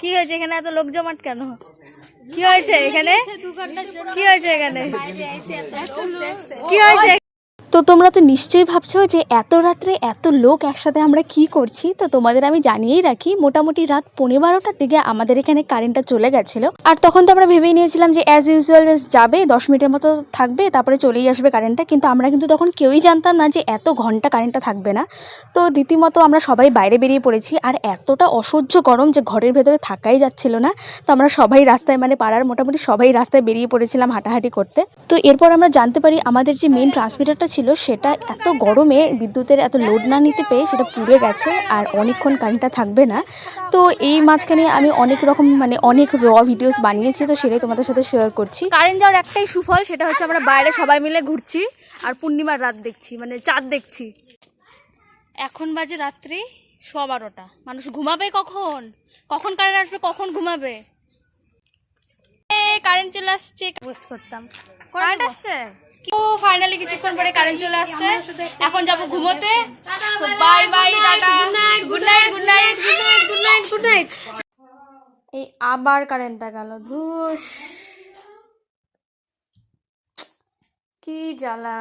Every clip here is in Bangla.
কি হয়েছে এখানে এত লোক জমাট কেন? কি হয়েছে এখানে? কি হয়েছে এখানে? কি হয়েছে? তো তোমরা তো নিশ্চয়ই ভাবছ যে এত রাত্রে এত লোক একসাথে আমরা কি করছি? তো তোমাদের আমি জানিয়েই রাখি, মোটামুটি রাত পনেরো বারোটার দিকে আমাদের এখানে কারেন্টটা চলে গেছিল। আর তখন তো আমরা ভেবেই নিয়েছিলাম যে অ্যাজ ইউজুয়াল যাবে, দশ মিনিটের মতো থাকবে, তারপরে চলেই আসবে কারেন্টটা। কিন্তু আমরা কিন্তু তখন কেউই জানতাম না যে এত ঘণ্টা কারেন্টটা থাকবে না। তো রীতিমতো আমরা সবাই বাইরে বেরিয়ে পড়েছি। আর এতটা অসহ্য গরম যে ঘরের ভেতরে থাকাই যাচ্ছিল না। তো আমরা সবাই রাস্তায় মানে পাড়ার মোটামুটি সবাই রাস্তায় বেরিয়ে পড়েছিলাম হাঁটাহাঁটি করতে। তো এরপর আমরা জানতে পারি আমাদের যে মেন ট্রান্সমিটারটা ছিল সেটা এত গরমে বিদ্যুতের এত লোড না নিতে পেয়ে সেটা পুড়ে গেছে আর অনেকক্ষণ কারেন্টটা থাকবে না। তো এই মাঝখানে আমি অনেক রকম মানে অনেক র ভিডিওস বানিয়েছি তো সেটাই তোমাদের সাথে শেয়ার করছি। কারেন্ট যাওয়ার একটাই সুফল সেটা হচ্ছে আমরা বাইরে সবাই মিলে ঘুরছি আর পূর্ণিমার রাত দেখছি মানে চাঁদ দেখছি। এখন বাজে রাত্রি সোয়া বারোটা মানুষ ঘুমাবে কখন? কখন কারেন্ট আসবে কখন ঘুমাবে? কারেন্ট চলে আসছে। পোস্ট করতাম। কারেন্ট আসছে? ও ফাইনালি কিছুক্ষণ পরে কারেন্ট চলে আসছে। এখন যাব ঘুমোতে। Bye bye tata. Good night good night good night good night good night এই আবার কারেন্টটা গেল ধুস। কি জ্বালা।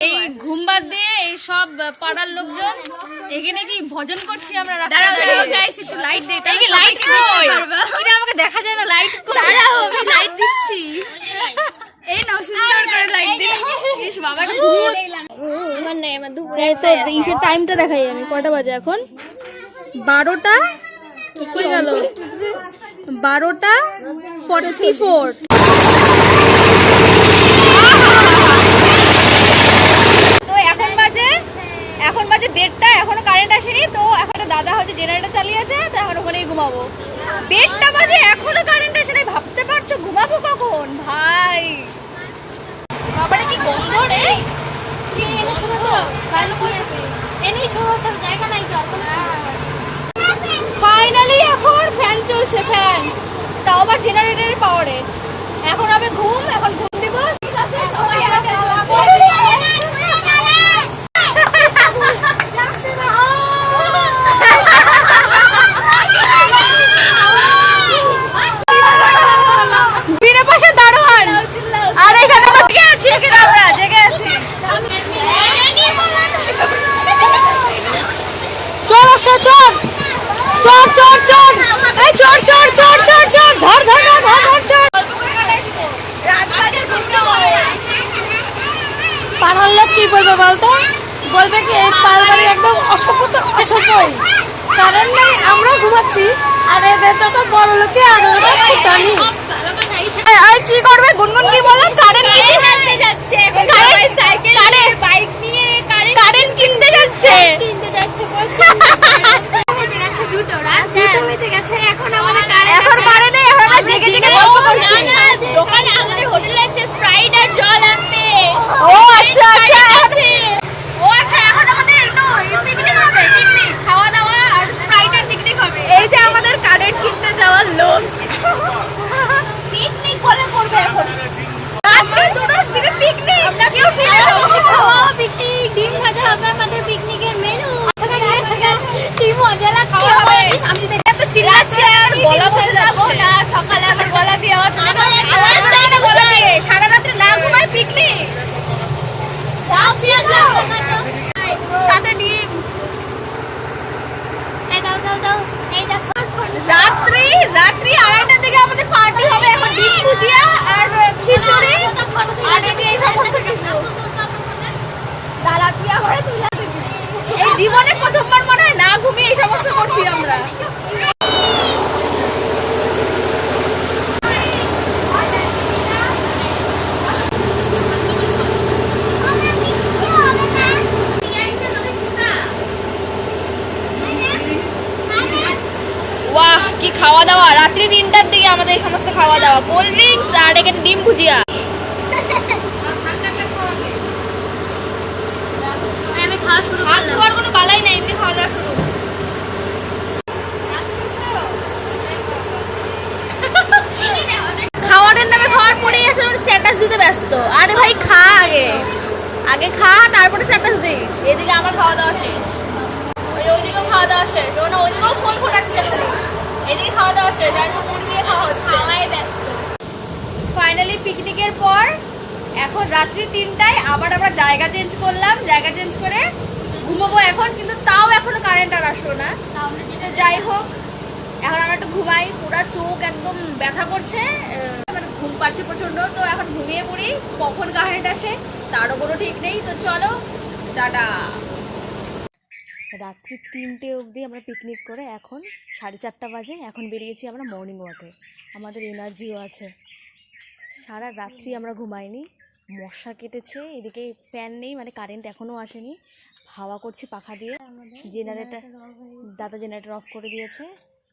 এই ঘুমবার দিয়ে এই সব পাড়ার লোকজন এখানে কি ভজন করছি আমরা লাইট লাইট আমাকে দেখা যায় না লাইট লাইট দিচ্ছি। বারোটা নাও টাইমটা দেখাই আমি কটা বাজে এখন? গেল? 12টা 44 ফাইনালি এখন ফ্যান চলছে ফ্যান তাও আবার জেনারেটরের পাওয়ারে এখন হবে ঘুম এখন ঘুম দিব বিনা পয়সা দারোয়ান আর এখানে আমরা জেগে আছি এখানে আমরা জেগে আছি চল আসে চল। চল চল চল। এই চল চল চল চল চল। ধর ধর ধর ধর চল। পাড়ার লোক কি বলবে বলতো? বলবে কি এই পালবাড়ি একদম অসভ্য অসভ্যই। কারণ নেই আমরাও ঘুমাচ্ছি আর এদের যত বড় লোকে আর ওরা জানি। আর কি করবে? গুনগুন কি বলে? কারেন্ট কিনতে যাচ্ছে কারেন্ট বাইক নিয়ে কারেন্ট কিনতে যাচ্ছে এখন কারেন্ট নেই এখন আমরা জেগে জেগে গল্প করছি দোকানে আমাদের হোটেলে আছে স্প্রাইট আর জল আনতে ও আচ্ছা আচ্ছা এখন- ও আচ্ছা এখন আমাদের একটু পিকনিক হবে পিকনিক খাওয়া দাওয়া আর স্প্রাইট আর পিকনিক হবে এই যে আমাদের কারেন্ট কিনতে যাওয়ার লোক পিকনিক বলে করবে এখন রাত্রে দুটোর দিকে পিকনিক কেউ ফিরে যাব পিকনিক ডিম ভাজা হবে আমাদের পিকনিকের মেনু কি মজা লাগছে খাওয়া হবে আমার। আমি তো এত চিল্লাচ্ছে আর গলা বসে যাব না সকালে আমার গলা দিয়ে আওয়াজ আওয়াজ করে না গলা দিয়ে। সারা রাত্রে না ঘুমায় পিকনিক? দাও, পেঁয়াজ দাও, টমেটো। সাথে ডিম। এই দাও, দাও, দাও। এই দেখো। রাত্রি রাত্রি আড়াইটার দিকে আমাদের পার্টি হবে। এখন ডিম ভুজিয়া আর খিচুড়ি। আর এই যে এই সমস্ত কিছু। দাঁড়াতিয়া করে তুলে এই জীবনে প্রথমবার মনে হয় না ঘুমিয়ে এই সমস্ত করছি আমরা। খাওয়া দাওয়া রাত্রি তিনটার দিকে আমাদের এই সমস্ত খাওয়া দাওয়া কোল্ড ড্রিঙ্কস আর এখানে ডিম ভুজিয়া। খাওয়া শুরু ভাত করলাম। খাওয়ার কোনো বালাই নাই এমনি খাওয়া দাওয়া শুরু। খাওয়ারের নামে খাওয়ার পরেই আছে স্ট্যাটাস দিতে ব্যস্ত। আরে ভাই খা আগে। আগে খা তারপরে স্ট্যাটাস দিস। এদিকে আমার খাওয়া দাওয়া শেষ। ওইদিকেও খাওয়া দাওয়া শেষ। ওখানে ওইদিকেও ফোন ফোটাচ্ছে এদিকে খাওয়া দাওয়া শেষ আর মুড়ি দিয়ে খাওয়া হচ্ছে। খাওয়াই ব্যস্ত। ফাইনালি পিকনিকের পর এখন রাত্রি তিনটায় আবার আমরা জায়গা চেঞ্জ করলাম জায়গা চেঞ্জ করে ঘুমাবো এখন কিন্তু তাও এখনও কারেন্ট আর আসলো না। যাই হোক এখন আমরা একটু ঘুমাই পুরা চোখ একদম ব্যথা করছে মানে ঘুম পাচ্ছে প্রচণ্ড তো এখন ঘুমিয়ে পড়ি কখন কারেন্ট আসে তারও কোনো ঠিক নেই তো চলো টাটা। রাত্রি তিনটে অবধি আমরা পিকনিক করে এখন সাড়ে চারটা বাজে, এখন বেরিয়েছি আমরা মর্নিং ওয়াকে আমাদের এনার্জিও আছে। সারা রাত্রি আমরা ঘুমাইনি, মশা কেটেছে, এদিকে ফ্যান নেই মানে কারেন্ট এখনও আসেনি। হাওয়া করছি পাখা দিয়ে। জেনারেটর দাদা জেনারেটর অফ করে দিয়েছে।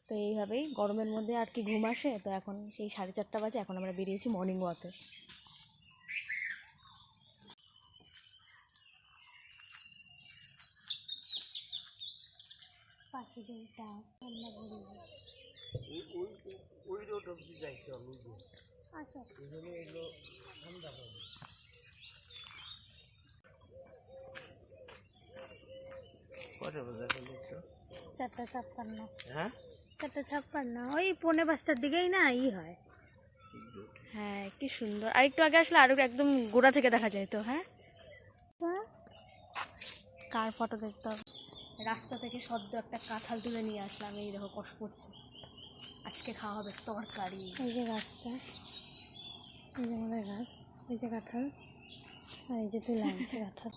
তো এইভাবেই গরমের মধ্যে আর কি ঘুম আসে, তো এখন সেই সাড়ে চারটা বাজে, এখন আমরা বেরিয়েছি মর্নিং ওয়াকে চারটা ছাপ্পান্ন। হ্যাঁ? চারটা ছাপ্পান্ন ওই পৌনে পাঁচটার দিকেই না ই হয়। হ্যাঁ কি সুন্দর। আর একটু আগে আসলে আরও একদম গোড়া থেকে দেখা যায় তো হ্যাঁ? কার ফটো দেখতে হবে? রাস্তা থেকে সদ্য একটা কাঁঠাল তুলে নিয়ে আসলাম, এই দেখো কষ্ট করছে আজকে খাওয়া হবে তরকারি। এই যে গাছটা, এই যে আমাদের গাছ, এই যে কাঁঠাল, আর এই যে তুলে আনছে কাঁঠাল।